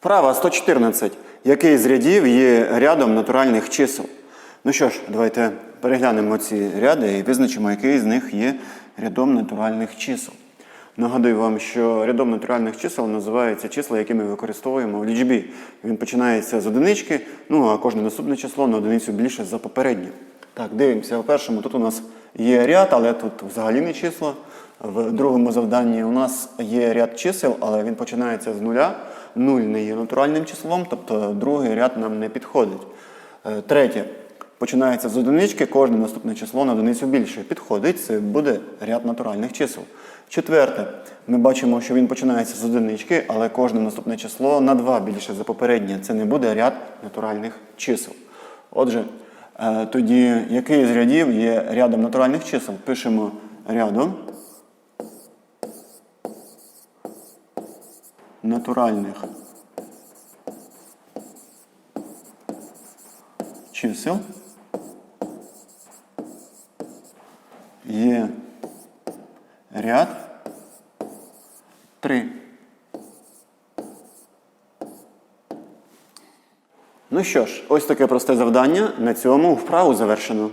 Вправа 114. Який з рядів є рядом натуральних чисел? Ну що ж, давайте переглянемо ці ряди і визначимо, який з них є рядом натуральних чисел. Нагадую вам, що рядом натуральних чисел називаються числа, які ми використовуємо в лічбі. Він починається з одинички, ну а кожне наступне число на одиницю більше за попереднє. Так, дивимося. У першому тут у нас є ряд, але тут взагалі не число. В другому завданні у нас є ряд чисел, але він починається з нуля. Нуль не є натуральним числом, тобто другий ряд нам не підходить. Е, Третє. Починається з одинички, кожне наступне число на одиницю більше. Підходить, це буде ряд натуральних чисел. Четверте, ми бачимо, що він починається з одинички, але кожне наступне число на 2 більше за попереднє. Це не буде ряд натуральних чисел. Отже, е, тоді який з рядів є рядом натуральних чисел? Пишемо рядом натуральних чисел є ряд 3. Ну що ж, ось таке просте завдання. На цьому вправу завершено.